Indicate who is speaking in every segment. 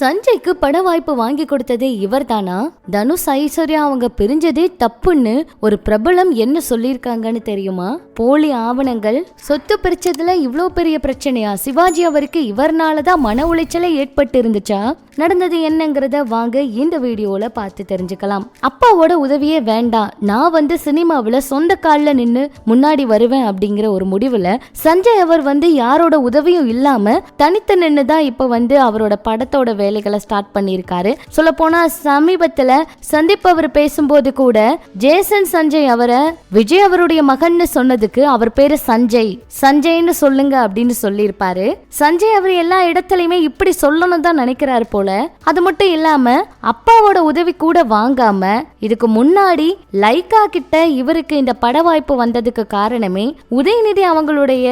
Speaker 1: சஞ்சய்க்கு பட வாய்ப்பு வாங்கி கொடுத்ததே இவர்தானா? தனுஷ் ஐஸ்வர்யா அவங்க பிரிஞ்சதே தப்புன்னு ஒரு பிரபலம் என்ன சொல்லியிருக்காங்கன்னு தெரியுமா? போலி ஆவணங்கள் சொத்து பிரிச்சதுல இவ்வளோ பெரிய பிரச்சனையா? சிவாஜி அவருக்கு இவர்னால தான் மன உளைச்சலே ஏற்பட்டு இருந்துச்சா நடந்தது என்னங்கிறத வாங்க இந்த வீடியோல பார்த்து தெரிஞ்சுக்கலாம். அப்பாவோட உதவியே வேண்டாம். நான் வந்து சினிமாவில் சொந்த காலில் நின்று முன்னாடி வருவேன் அப்படிங்கிற ஒரு முடிவில் சஞ்சய் அவர் வந்து யாரோட உதவியும் இல்லாம தனித்து நின்று தான் இப்போ வந்து அவரோட படத்தோட வேலைகளை ஸ்டார்ட் பண்ணியிருக்காரு. சொல்ல போனா சமீபத்தில் சந்தீப் அவர் பேசும்போது கூட ஜேசன் சஞ்சய் அவரை விஜய் அவருடைய மகன்னு சொல்றதுக்கு அவர் பேரு சஞ்சய். சஞ்சய்னு சொல்லுங்க அப்படின்னு சொல்லியிருப்பாரு. சஞ்சய் அவர் எல்லா இடத்துலயுமே இப்படி சொல்லணும் தான் நினைக்கிறாரு போல. அது மட்டும் இல்லாம அப்பாவோட உதவி கூட வாங்காம இதுக்கு முன்னாடி லைக்கா கிட்ட இவருக்கு இந்த பட வாய்ப்பு வந்ததுக்கு காரணமே உதயநிதி அவங்களுடைய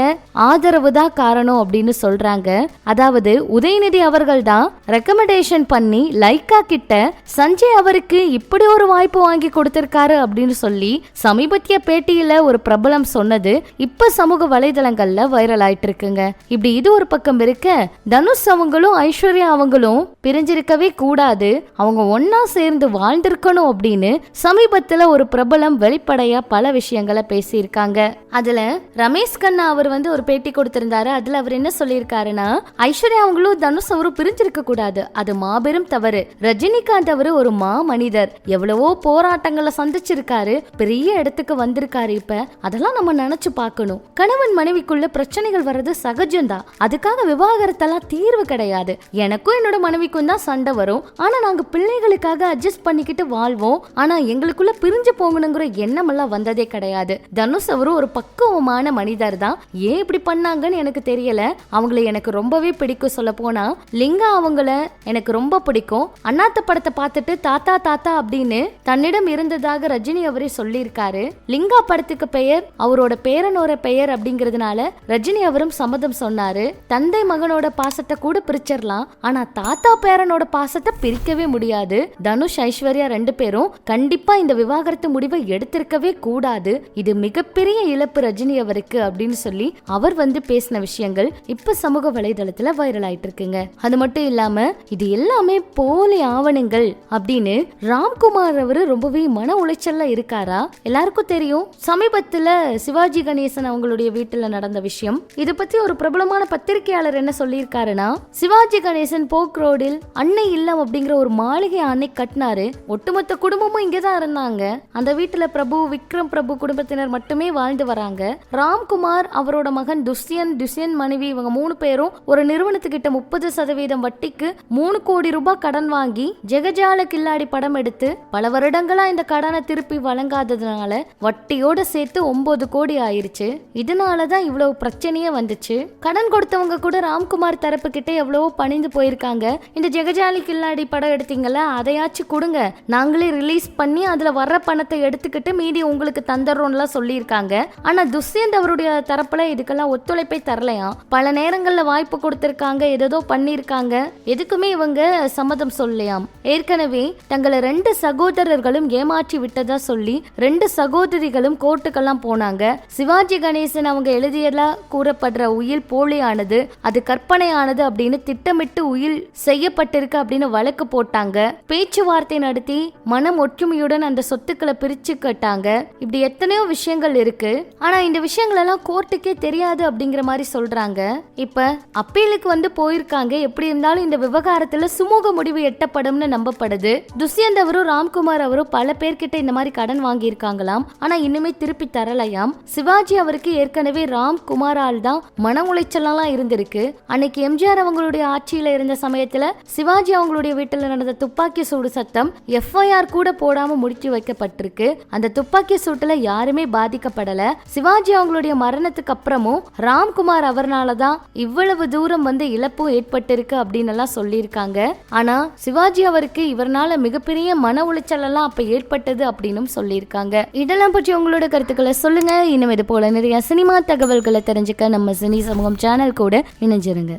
Speaker 1: ஆதரவு தான் காரணம் அப்படின்னு சொல்றாங்க. அதாவது உதயநிதி அவர்கள் தான் ரெக்கமெண்டேஷன் பண்ணி லைக்கா கிட்ட சஞ்சய் அவருக்கு இப்படி ஒரு வாய்ப்பு வாங்கி கொடுத்திருக்காரு அப்படின்னு சொல்லி சமீபத்திய பேட்டியில ஒரு பிரபலம் சொன்னது இப்ப சமூக வலைதளங்கள்ல வைரல் ஆயிட்டு இருக்குங்க இப்படி இது ஒரு பக்கம் இருக்க தனுஷ் அவங்களும் ஐஸ்வர்யா அவங்களும் பிரிஞ்சிருக்கவே கூடாது. அவங்க ஒன்னா சேர்ந்து வாழ்ந்திருக்கணும் அப்படின்னு சமீபத்துல ஒரு பிரபலம் வெளிப்படையா பல விஷயங்களை பேசியிருக்காங்க. அதுல ரமேஷ் கண்ணா அவர் வந்து ஒரு பேட்டி கொடுத்திருந்தாரு. அதுல அவர் என்ன சொல்லியிருக்காருன்னா ஐஸ்வர்யா அவங்களும் தனுஷ் அவரும் பிரிஞ்சிருக்க கூடாது. அது மாபெரும் தவறு. ரஜினிகாந்த் அவரு ஒரு மா மனிதர். எவ்வளவோ போராட்டங்களை சந்திச்சிருக்காரு. பெரிய இடத்துக்கு வந்திருக்காரு இப்ப. அதெல்லாம் நம்ம நினைச்சு பார்க்கணும். கணவன் மனைவிக்குள்ள பிரச்சனைகள் வர்றது சகஜம்தான் அதுக்காக விவாகரத்தெல்லாம் தீர்வு கிடையாது. எனக்கும் என்னோட மனைவிக்கும் தான் சண்டை வரும். ஆனா நாங்க பிள்ளைகளுக்காக அட்ஜஸ்ட் பண்ணிக்கிட்டு வாழ்வோம். ஆனா எங்களுக்குள்ள பிரிஞ்சு போகணுங்கிற எண்ணம் எல்லாம் வந்ததே கிடையாது. தனுஷ் அவரும் ஒரு பக்குவமான மனிதர் தான். ஏன் இப்படி பண்ணாங்கன்னு எனக்கு தெரியல. அவங்கள எனக்கு ரொம்பவே பிடிக்கும் சொல்ல போனா லிங்கா அவங்கள எனக்கு ரொம்ப பிடிக்கும். அண்ணாத்த படத்தை பார்த்துட்டு தாத்தா தாத்தா அப்படின்னு தன்னிடம் இருந்ததாக ரஜினி அவரே சொல்லியிருக்காரு. லிங்கா படத்துக்கு பெயர் அவர் அவரோட பேரனோட பெயர் அப்படிங்கிறதுனால ரஜினி அவரும் சம்மதம் சொன்னாரு. தந்தை மகனோட பாசத்தை கூட பிரிச்சிடலாம் ஆனா தாத்தா பேரனோட பாசத்தை பிரிக்கவே முடியாது. தனுஷ் ஐஸ்வர்யா ரெண்டு பேரும் கண்டிப்பா இந்த விவாகரத்து முடிவை எடுத்திருக்கவே கூடாது. இது மிகப்பெரிய இழப்பு ரஜினி அவருக்கு அப்படின்னு சொல்லி அவர் வந்து பேசின விஷயங்கள் இப்ப சமூக வலைதளத்துல வைரல் ஆயிட்டு இருக்குங்க அது மட்டும் இல்லாம இது எல்லாமே போலி ஆவணங்கள் அப்படின்னு ராம்குமார் அவரு ரொம்பவே மன உளைச்சல்ல இருக்காரா? எல்லாருக்கும் தெரியும். சமீபத்துல சிவாஜி கணேசன் அவங்களுடைய வீட்டுல நடந்த விஷயம். இத பத்தி ஒரு பிரபலமான பத்திரிகையாளர் என்ன சொல்லியிருக்காருன்னா சிவாஜி கணேசன் போக் ரோடில் அன்னை இல்லம் அப்படிங்கிற ஒரு மாளிகை அன்னை கட்டினாரு. ஒட்டுமொத்த குடும்பமும் இங்கதான் இருந்தாங்க. அந்த வீட்டுல பிரபு விக்ரம் பிரபு குடும்பத்தினர் மட்டுமே வாழ்ந்து வராங்க. ராம்குமார் அவரோட மகன் துஷ்யன் துஷ்யன் மனைவி இவங்க மூணு பேரும் ஒரு நிறுவனத்துக்கிட்ட முப்பது சதவீதம் வட்டிக்கு மூணு கோடி ரூபாய் கடன் வாங்கி ஜெகஜால கில்லாடி படம் எடுத்து பல வருடங்களா இந்த கடனை திருப்பி வழங்காததுனால வட்டியோட சேர்த்து ஒன்பது கோடி ஆயிருச்சு. இதனாலதான் இவ்வளவு பிரச்சனையே வந்துச்சு. கடன் கொடுத்தவங்க கூட ராம்குமார் தரப்பு கிட்ட எவ்வளவோ பணிந்து போயிருக்காங்க. இந்த ஜெகஜாலி கில்லாடி படம் எடுத்தீங்கல்ல அதையாச்சும் கொடுங்க. நாங்களே ரிலீஸ் பண்ணி அதுல வர்ற பணத்தை எடுத்துக்கிட்டு மீதி உங்களுக்கு தந்துடுறோம்லாம் சொல்லியிருக்காங்க. ஆனா துஷ்யந்த் அவருடைய தரப்புல இதுக்கெல்லாம் ஒத்துழைப்பை தரலையாம் பல நேரங்கள்ல வாய்ப்பு கொடுத்திருக்காங்க ஏதோ பண்ணியிருக்காங்க. எதுக்குமே இவங்க சம்மதம் சொல்லலையாம். ஏற்கனவே தங்களை ரெண்டு சகோதரர்களும் ஏமாற்றி விட்டதா சொல்லி ரெண்டு சகோதரிகளும் கோர்ட்டுக்கெல்லாம் போனாங்க. சிவாஜி கணேசன் அவங்க எழுதியதா கூறப்படுற உயில் போலியானது அது கற்பனையானது அப்படின்னு திட்டமிட்டு உயில் செய்யப்பட்டிருக்கு அப்படின்னு வழக்கு போட்டாங்க. பேச்சுவார்த்தை நடத்தி மனம் ஒற்றுமையுடன் அந்த சொத்துக்களை பிரிச்சு கட்டாங்க. இப்படி எத்தனையோ விஷயங்கள் இருக்கு. ஆனா இந்த விஷயங்கள் எல்லாம் கோர்ட்டுக்கே தெரியாது அப்படிங்கிற மாதிரி சொல்றாங்க. இப்ப அப்பீலுக்கு வந்து போயிருக்காங்க. எப்படி இருந்தாலும் இந்த விவகாரத்துல சுமூக முடிவு எட்டப்படும்னு நம்பப்படுது. துஷ்யந்த் அவரும் ராம்குமார் அவரும் பல பேர்கிட்ட இந்த மாதிரி கடன் வாங்கியிருக்காங்களாம். ஆனா இன்னுமே திருப்பி தரலையாம். சிவாஜி அவருக்கு ஏற்கனவே ராம்குமாரால் தான் மன உளைச்சலாம் இருந்திருக்கு. அன்னைக்கு எம்ஜிஆர் அவங்களுடைய ஆட்சியில இருந்த சமயத்துல சிவாஜி அவங்களுடைய வீட்டில் நடந்த துப்பாக்கி சூடு சத்தம் எஃப்ஐஆர் கூட போடாம முடிச்சு வைக்கப்பட்டிருக்கு. அந்த துப்பாக்கி சூட்டுல யாருமே பாதிக்கப்படல. சிவாஜி அவங்களுடைய மரணத்துக்கு அப்புறமும் ராம்குமார் அவர்னால தான் இவ்வளவு தூரம் வந்து இழப்பும் ஏற்பட்டிருக்கு அப்படின்னு எல்லாம் சொல்லியிருக்காங்க. ஆனா சிவாஜி அவருக்கு இவர்னால மிகப்பெரிய மன உளைச்சல் எல்லாம் அப்ப ஏற்பட்டது அப்படின்னு சொல்லியிருக்காங்க. இதெல்லாம் பற்றி உங்களோட கருத்துக்களை சொல்லுங்க. இன்னும் இது போல நிறைய சினிமா தகவல்களை தெரிஞ்சுக்க நம்ம சினி சமூகம் சேனல் கூட இணைஞ்சிருங்க.